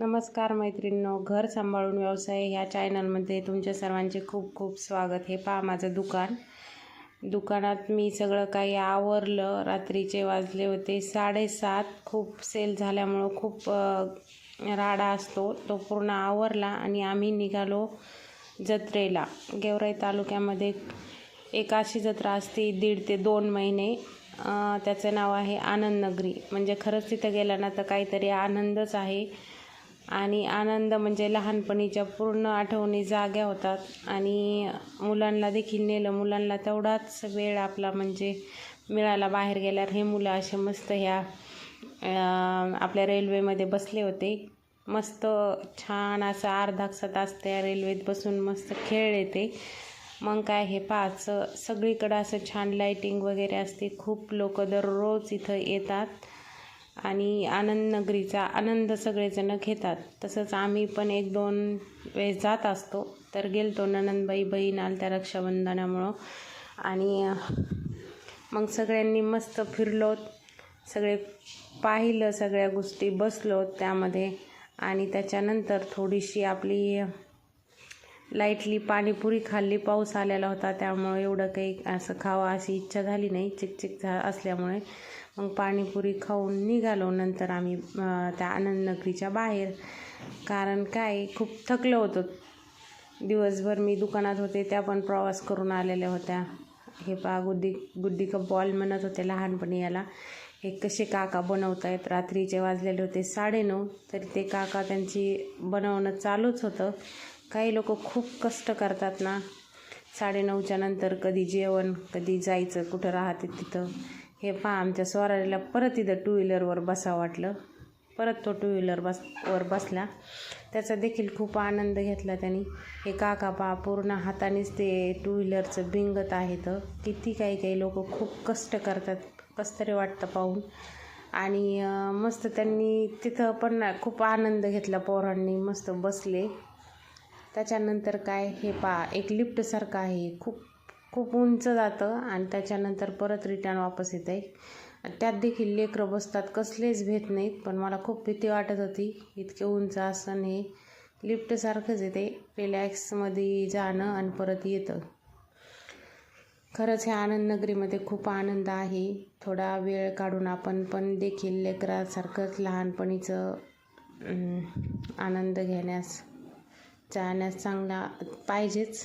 नमस्कार मैत्रिणींनो घर सांभाळून व्यवसाय ह्या चॅनलमध्ये तुमच्या सर्वांचे खूप खूप स्वागत. हे पहा माझं दुकान. दुकानात मी सगळं काही आवरलं. रात्रीचे वाजले होते साडेसात. खूप सेल झाल्यामुळं खूप राडा असतो. तो पूर्ण आवरला आणि आम्ही निघालो जत्रेला. गेवराई तालुक्यामध्ये एक अशी जत्रा असते दीड ते दोन महिने. त्याचं नाव आहे आनंदनगरी म्हणजे खरंच तिथं गेला ना तर काहीतरी आनंदच आहे. आणि आनंद म्हणजे लहानपणीच्या पूर्ण आठवणी जाग्या होतात. आणि मुलांना देखील नेलं. मुलांना तेवढाच वेळ आपला म्हणजे मिळाला बाहेर गेल्यावर. हे मुलं असे मस्त ह्या आपल्या रेल्वेमध्ये बसले होते. मस्त छान असं अर्धा तास त्या रेल्वेत बसून मस्त खेळ येते. मग काय हे पाच सगळीकडं असं छान लाईटिंग वगैरे असते. खूप लोक दररोज इथं येतात. आणि आनंद नगरीचा आनंद सगळेजण घेतात. तसंच आम्ही पण एक दोन वेळेस जात असतो. तर गेलतो ननंदबाई बहीण आलत्या त्या रक्षाबंधनामुळं. आणि मग सगळ्यांनी मस्त फिरलो सगळे पाहिलं सगळ्या गोष्टी बसलो त्यामध्ये. आणि त्याच्यानंतर थोडीशी आपली लाईटली पाणीपुरी खाल्ली पाऊस आलेला होता त्यामुळं एवढं काही असं खावं अशी इच्छा झाली नाही. चिकचिक झा असल्यामुळे मग पाणीपुरी खाऊन निघालो. नंतर आम्ही त्या त्या आनंदनगरीच्या बाहेर. कारण काय खूप थकलो होतो. दिवसभर मी दुकानात होते त्या पण प्रवास करून आलेल्या होत्या. हे पा गुड्डी गुड्डी का बॉल म्हणत होते लहानपणी याला. हे कसे काका बनवतायत? रात्रीचे वाजलेले होते साडेनऊ तरी ते काका त्यांची बनवणं चालूच होतं. काही लोक खूप कष्ट करतात ना. साडेनऊच्या नंतर कधी जेवण कधी जायचं कुठं राहते तिथं. हे पहा आमच्या स्वाराला परत इथं टू व्हीलरवर बसा वाटलं. परत तो टू व्हीलर बस वर बसला. त्याचा देखील खूप आनंद घेतला त्यांनी. हे काका पा पूर्ण हातानेच ते टू व्हीलरचं भिंगत आहेत किती काही काही लोक खूप कष्ट करतात कसतरी वाटतं पाहून. आणि मस्त त्यांनी तिथं पण खूप आनंद घेतला पोरांनी मस्त बसले. त्याच्यानंतर काय हे पा एक लिफ्टसारखं आहे. खूप खूप उंच जातं आणि त्याच्यानंतर परत रिटर्न वापस येतं आहे त्यात देखील लेकरं बसतात कसलेच भेट नाहीत पण मला खूप भीती वाटत होती. इतके उंच असं हे लिफ्टसारखंच येते रिलॅक्समध्ये जाणं आणि परत येतं. खरंच हे आनंद नगरीमध्ये खूप आनंद आहे. थोडा वेळ काढून आपण पण देखील लेकरासारखंच लहानपणीचं आनंद घेण्यास जाण्यास चांगला पाहिजेच.